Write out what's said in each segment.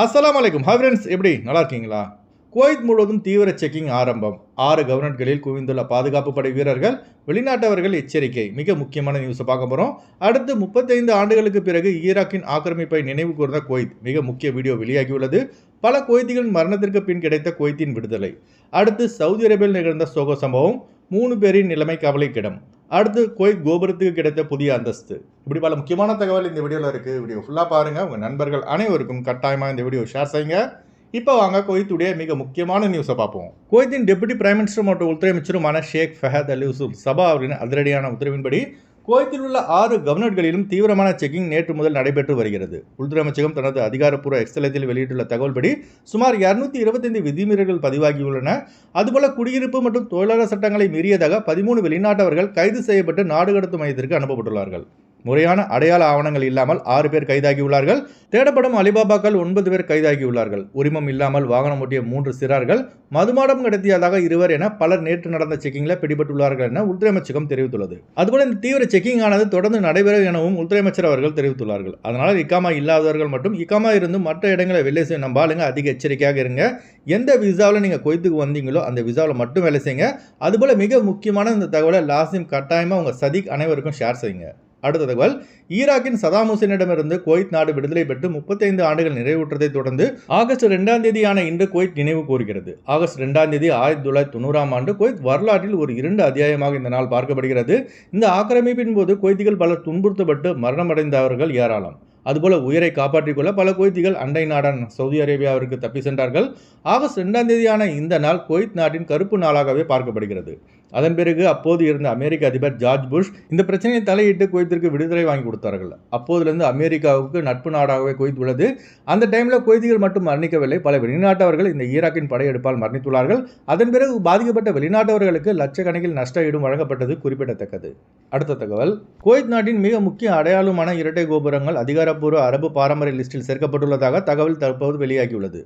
அஸ்லாம் வலைக்கும் hi friends எப்படி? நல்லா இருக்கீங்களா குவைத் முழுவதும் தீவிர செக்கிங் ஆரம்பம். ஆறு கவர்னர்களில் குவிந்துள்ள பாதுகாப்பு படை வீரர்கள் வெளிநாட்டவர்கள் எச்சரிக்கை. மிக முக்கியமான நியூஸை பார்க்க போகிறோம் அடுத்து முப்பத்தைந்து ஆண்டுகளுக்கு பிறகு ஈராக்கின் ஆக்கிரமிப்பை நினைவு கூர்ந்த குவைத். மிக முக்கிய வீடியோ வெளியாகியுள்ளது. பல குவைத்திகளின் மரணத்திற்கு பின் கிடைத்த குவைத்தின் விடுதலை. அடுத்து சவுதி அரேபியாவில் நிகழ்ந்த சோக சம்பவம். மூணு பேரின் நிலைமை கவலைக்கிடம். அடுத்து கோயில் கோபுரத்துக்கு கிடைத்த புதிய அந்தஸ்து. இப்படி பல முக்கியமான தகவல் இந்த வீடியோவில் இருக்குது வீடியோ ஃபுல்லாக பாருங்கள் உங்கள் நண்பர்கள் அனைவருக்கும் கட்டாயமாக இந்த வீடியோ ஷேர் செய்யுங்க. இப்போ வாங்க குவைத்துடைய மிக முக்கியமான நியூஸை பார்ப்போம். குவைத்தின் டெபுட்டி பிரைம் மினிஸ்டர் மற்றும் உள்துறை அமைச்சருமான ஷேக் ஃபஹத் அலி யூசுப் சபா அவர்களின் அதிரடியான உத்தரவின்படி குவைத்தில் உள்ள ஆறு கவர்னர்களிலும் தீவிரமான செக்கிங் நேற்று முதல் நடைபெற்று வருகிறது. உள்துறை அமைச்சகம் தனது அதிகாரப்பூர்வ எக்ஸலத்தில் வெளியிட்டுள்ள தகவல்படி சுமார் இருநூத்தி இருபத்தைந்து விதிமீறல்கள் பதிவாகியுள்ளன. அதுபோல குடியிருப்பு மற்றும் தொழிலாளர் சட்டங்களை மீறியதாக பதிமூணு வெளிநாட்டவர்கள் கைது செய்யப்பட்டு நாடு கடத்தும் மையத்திற்கு அனுப்பப்பட்டுள்ளார்கள். முறையான அடையாள ஆவணங்கள் இல்லாமல் ஆறு பேர் கைதாகியுள்ளார்கள். தேடப்படும் அலிபாபாக்கள் ஒன்பது பேர் கைதாகியுள்ளார்கள். உரிமம் இல்லாமல் வாகனம் ஓட்டிய மூன்று சிறார்கள். மதுமாடம் கடத்தியதாக இருவர் என பலர் நேற்று நடந்த செக்கிங்கில் பிடிபட்டுள்ளார்கள் என உள்துறை அமைச்சகம் தெரிவித்துள்ளது. அதுபோல இந்த தீவிர செக்கிங் ஆனது தொடர்ந்து நடைபெறும் எனவும் உள்துறை அமைச்சர் அவர்கள் தெரிவித்துள்ளார்கள். அதனால் இக்காமா இல்லாதவர்கள் மட்டும் இக்காமா இருந்து மற்ற இடங்களை வெளியே செய்ய நம்பாளுங்க. அதிக எச்சரிக்கையாக இருங்க. எந்த விசாவில் நீங்கள் கொய்த்துக்கு வந்தீங்களோ அந்த விசாவில் மட்டும் வேலை செய்யுங்க. அதுபோல் மிக முக்கியமான இந்த தகவலை லாசிம் கட்டாயமாக உங்கள் சதிக் அனைவருக்கும் ஷேர் செய்யுங்க. அடுத்த தகவல் ஈராக்கின் சதாம் ஹுசேனிடமிருந்து குவைத் நாடு விடுதலை பெற்று முப்பத்தைந்து ஆண்டுகள் நிறைவுற்றதை தொடர்ந்து ஆகஸ்ட் ரெண்டாம் தேதியான இன்று குவைத் நினைவு கூறுகிறது. ஆகஸ்ட் இரண்டாம் தேதி ஆயிரத்தி தொள்ளாயிரத்தி தொண்ணூறாம் ஆண்டு குவைத் வரலாற்றில் ஒரு இரண்டு அத்தியாயமாக இந்த நாள் பார்க்கப்படுகிறது. இந்த ஆக்கிரமிப்பின் போது குவைத்திகள் பலர் துன்புறுத்தப்பட்டு மரணமடைந்தவர்கள் ஏராளம். அதுபோல உயிரை காப்பாற்றிக் கொள்ள பல குவைத்திகள் அண்டை நாடான சவுதி அரேபியாவிற்கு தப்பி சென்றார்கள். ஆகஸ்ட் ரெண்டாம் தேதியான இந்த நாள் குவைத் நாட்டின் கருப்பு நாளாகவே பார்க்கப்படுகிறது. அதன் பிறகு அப்போது இருந்த அமெரிக்க அதிபர் ஜார்ஜ் புஷ் இந்த பிரச்சனையை தலையிட்டு குவைத்திற்கு விடுதலை வாங்கி கொடுத்தார்கள். அப்போதிலிருந்து அமெரிக்காவுக்கு நட்பு நாடாகவே குவைத் உள்ளது. அந்த டைமில் குவைத்திகள் மட்டும் மரணிக்கவில்லை. பல வெளிநாட்டவர்கள் இந்த ஈராக்கின் படையெடுப்பால் மரணித்துள்ளார்கள். அதன் பிறகு பாதிக்கப்பட்ட வெளிநாட்டவர்களுக்கு லட்சக்கணக்கில் நஷ்ட ஈடும் வழங்கப்பட்டது குறிப்பிடத்தக்கது. அடுத்த தகவல். குவைத் நாட்டின் மிக முக்கிய அடையாளமான இரட்டை கோபுரங்கள் அதிகார அதிகாரப்பூர்வ அரபு பாரம்பரிய லிஸ்டில் சேர்க்கப்பட்டுள்ளதாக தகவல் தற்போது வெளியாகியுள்ளது.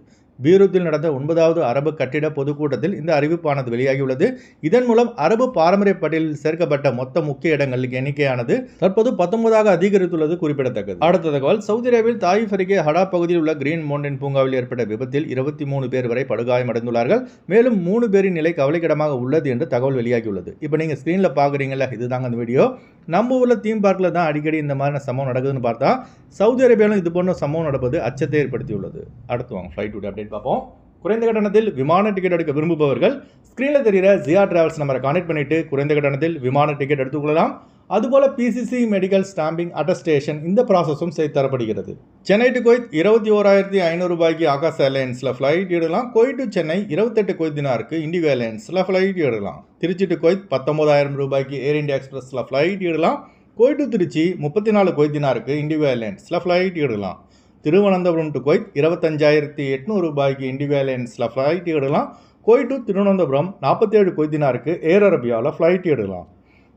பீரூத்தில் நடந்த ஒன்பதாவது அரபு கட்டிட பொதுக்கூட்டத்தில் இந்த அறிவிப்பானது வெளியாகியுள்ளது. இதன் மூலம் அரபு பாரம்பரிய பட்டியலில் சேர்க்கப்பட்ட மொத்த முக்கிய இடங்களின் எண்ணிக்கையானது தற்போது பத்தொன்பதாக அதிகரித்துள்ளது குறிப்பிடத்தக்கது. அடுத்த தகவல் சவுதி அரேபியில் தாயிஃப் அருகே ஹடா பகுதியில் உள்ள கிரீன் மவுண்டன் பூங்காவில் ஏற்பட்ட விபத்தில் இருபத்தி மூணு பேர் வரை படுகாயமடைந்துள்ளார்கள் மேலும் மூணு பேரின் நிலை கவலைக்கிடமாக உள்ளது என்று தகவல் வெளியாகியுள்ளது. இப்போ நீங்கள் ஸ்க்ரீனில் பார்க்குறீங்களா இதுதாங்க அந்த வீடியோ. நம்ம ஊரில் தீம் பார்க்கில் தான் அடிக்கடி இந்த மாதிரி சம்பவம் நடக்குதுன்னு பார்த்தா சவுதி அரேபியாவிலும் இது போன்ற சம்பவம் நடப்பது அச்சத்தை ஏற்படுத்தியுள்ளது. அடுத்து வாங்க ஃப்ளைட் டூ அப்டேட் பார்ப்போம். குறைந்த கட்டணத்தில் விமான டிக்கெட் எடுக்க விரும்புபவர்கள் ஸ்க்ரீனில் தெரிகிற ஜியா டிராவல்ஸ் நம்பரை கனெக்ட் பண்ணிட்டு குறைந்த கட்டணத்தில் விமான டிக்கெட் எடுத்துக்கொள்ளலாம் அதுபோல பிசிசி மெடிக்கல் ஸ்டாம்பிங் அட்டஸ்டேஷன் இந்த ப்ராசஸும் செய்து தரப்படுகிறது. சென்னை டு கொய்த் இருபத்தி ஓராயிரத்தி ஐநூறு ரூபாய்க்கு ஆகாஷ் ஏர்லைன்ஸில் ஃப்ளைட் எடுக்கலாம். குவைத் டு சென்னை இருபத்தெட்டு கொய்தினாருக்கு தினாருக்கு இண்டிகோ ஏர்லைன்ஸில் ஃப்ளைட் எடுக்கலாம். திருச்சி டு கொய்த் பத்தொன்பதாயிரம் ரூபாய்க்கு ஏர் இந்தியா எக்ஸ்பிரஸில் ஃப்ளைட் எடுக்கலாம். குவைத் டு திருச்சி முப்பத்தி நாலு குவைத் தினாருக்கு இண்டிகோ ஏர்லைன்ஸில் ஃப்ளைட் எடுக்கலாம். திருவனந்தபுரம் டு குவைத் இருபத்தஞ்சாயிரத்தி எட்நூறு ரூபாய்க்கு இண்டிகோ ஃப்ளைட் எடுக்கலாம். குவைத் டு திருவனந்தபுரம் நாற்பத்தேழு கொய்தினாருக்கு ஏர் அரபியாவில் ஃப்ளைட் எடுக்கலாம்.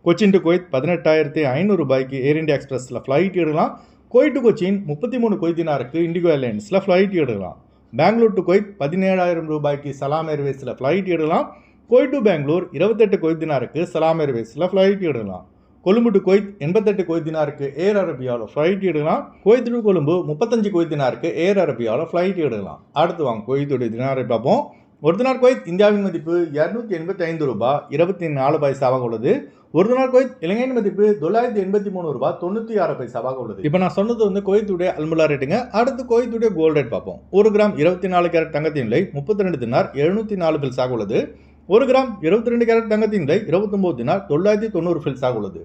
கொச்சின் டு கோயத் பதினெட்டாயிரத்தி ஐநூறு ரூபாய்க்கு ஏர் இந்தியா எக்ஸ்பிரஸில் ஃப்ளைட் எடுக்கலாம். குவைட் டு கொச்சின் முப்பத்தி மூணு கொய்தினாருக்கு இண்டிகோ ஏர்லைன்ஸில் ஃப்ளைட் எடுக்கலாம். பெங்களூர் டு கொய்த் பதினேழாயிரம் ரூபாய்க்கு சலாம் ஏர்வேஸில் ஃப்ளைட் எடுக்கலாம். குவைட் டு பெங்களூர் இருபத்தெட்டு கொய்தினாருக்கு சலாம் ஏர்வேஸில் ஃப்ளைட் எடுக்கலாம். கொழும்பு டு கொய்த் எண்பத்தெட்டு கொய்தினாருக்கு ஏர் அரபியாவில் ஃப்ளைட் எடுக்கலாம். கொய்த் டு கொழும்பு முப்பத்தஞ்சு கொய்தினாருக்கு ஏர் அரபியாவில் ஃப்ளைட் எடுக்கலாம். அடுத்து வாங்க கொய்த்துடைய தினாரை பார்ப்போம். ஒரு தினார் கொய்த் இந்தியாவின் மதிப்பு இரநூத்தி எண்பத்தி ஐந்து ரூபாய் இருபத்தி நாலு பைசாவாக உள்ளது. ஒரு தினார் குவைத் இலங்கையின் மதிப்பு தொள்ளாயிரத்தி எண்பத்தி மூணு ரூபாய் தொண்ணூற்றி ஆறு பைசாவாக உள்ளது. இப்போ நான் சொன்னது வந்து குவைத்துடைய அல்முலா ரேட்டுங்க அடுத்து குவைத்துடைய கோல்டு ரேட் பார்ப்போம். ஒரு கிராம் இருபத்தி நாலு கேரட் தங்கத்தின் விலை முப்பத்தி ரெண்டு தினார் எழுநூற்றி நாலு பில்ஸாக உள்ளது. ஒரு கிராம் இருபத்தி ரெண்டு கேரட் தங்கத்தின் விலை இருபத்தொம்போது தினார். தொள்ளாயிரத்தி தொண்ணூறு ஃபில்ஸாக உள்ளது.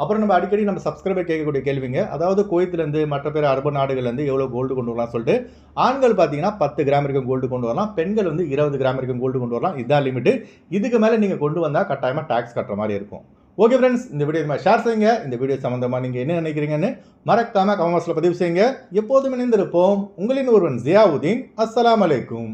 அப்புறம் நம்ம அடிக்கடி நம்ம சப்ஸ்கிரைபர் கேட்கக்கூடிய கேள்விங்க அதாவது கோயத்துலேருந்து மற்ற பேர் அரபு நாடுகள்லேருந்து எவ்வளோ கோல்டு கொண்டு வரலாம் சொல்லிட்டு ஆண்கள் பார்த்தீங்கன்னா பத்து கிராம் இருக்கும் கோல்டு கொண்டு வரலாம் பெண்கள் வந்து இருபது கிராம் இருக்கும் கோல்டு கொண்டு வரலாம். இதுதான் லிமிட்டு இதுக்கு மேலே நீங்கள் கொண்டு வந்தால் கட்டாயமாக டேக்ஸ் கட்டுற மாதிரி இருக்கும். ஓகே ஃப்ரெண்ட்ஸ் இந்த வீடியோ மாதிரி ஷேர் செய்யுங்க. இந்த வீடியோ சம்மந்தமாக நீங்கள் என்ன நினைக்கிறீங்கன்னு மறக்காமல் கமெண்ட்ஸில் பதிவு செய்யுங்க. எப்போதும் இணைந்திருப்போம். உங்களின் ஒருவன் ஜியாவுதீன். அஸ்லாம் அலைக்கும்.